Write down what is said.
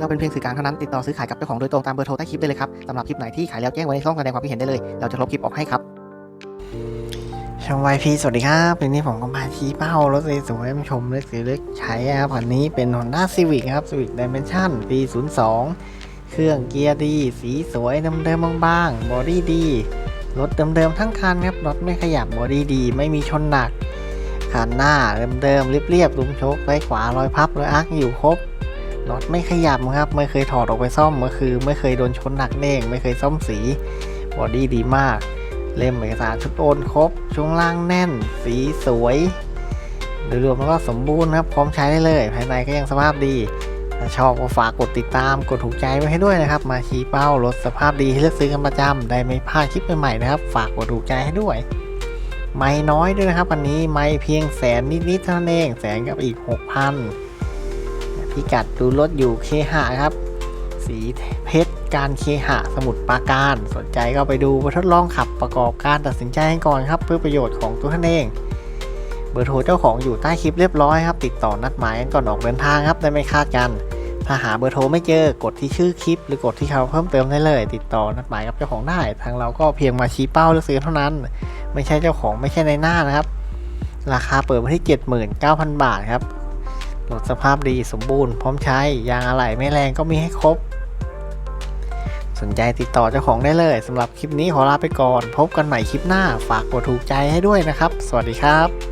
เราเป็นเพียงสื่อกลางเท่านั้นติดต่อซื้อขายกับเจ้าของโดยตรงตามเบอร์โทรใต้คลิปได้เลยครับสำหรับคลิปไหนที่ขายแล้วแจ้งไว้ในช่องแสดงความคิดเห็นได้เลย เราจะลบคลิปออกให้ครับช่องวายพีสวัสดีครับวันนี้ผมก็มาชี้เป้ารถสวยๆชมเลือกซื้อเลือกใช้ครับคันนี้เป็น Honda Civic ครับ Civic Dimension ปี 02 เครื่องเกียร์ดี สีสวยเดิมๆบางๆบอดี้ดีรถเดิมๆทั้งคันครับรถไม่ขยับบอดี้ดี ไม่มีชนหนักคันหน้าเดิมๆเรียบๆลุมโชคซ้ายขวารอยพับรอยอาร์คอยู่ครบ รถไม่ขยับครับ ไม่เคยถอดออกไปซ่อมก็คือ ไม่เคยโดนชนหนักเน่งไม่เคยซ่อมสีบอดี้ดีมาก เล่มเอกสารชุดโอนครบ ช่วงล่างแน่น สีสวยโดยรวมแล้วก็สมบูรณ์ครับ พร้อมใช้ได้เลย ภายในก็ยังสภาพดีถ้าชอบก็ฝากกดติดตามกดถูกใจไว้ให้ด้วยนะครับ มาชี้เป้ารถสภาพดีให้เลือกซื้อกันประจำได้ไม่พลาดคลิปใหม่ๆนะครับ ฝากกดถูกใจให้ด้วย ไม่น้อยด้วยนะครับ วันนี้ไม่เพียงแสนนิดๆเท่านั้นเองแสนกับอีก 6,000 พิกัดดูรถอยู่เคหะครับ สีเพชรการเคหะสมุทรปราการ สนใจก็ไปดูไปทดลองขับประกอบการตัดสินใจกันก่อนครับ เพื่อประโยชน์ของตัวท่านเอง เบอร์โทรเจ้าของอยู่ใต้คลิปเรียบร้อยครับ ติดต่อนัดหมายก่อนออกเดินทางครับได้ไม่คาดกัน ถ้าหาเบอร์โทรไม่เจอกดที่ชื่อคลิป หรือกดที่เขาเพิ่มเติมได้เลย ติดต่อนัดหมายกับเจ้าของได้ ทางเราก็เพียงมาชี้เป้าเลือกซื้อเท่านั้น ไม่ใช่เจ้าของไม่ใช่ในหน้านะครับ ราคาเปิดมาที่ 79,000 บาทครับ รถสภาพดีสมบูรณ์พร้อมใช้ ยางอะไหล่ไม่แรงก็มีให้ครบ สนใจติดต่อเจ้าของได้เลยสำหรับคลิปนี้ขอลาไปก่อน พบกันใหม่คลิปหน้าฝากกดถูกใจให้ด้วยนะครับ สวัสดีครับ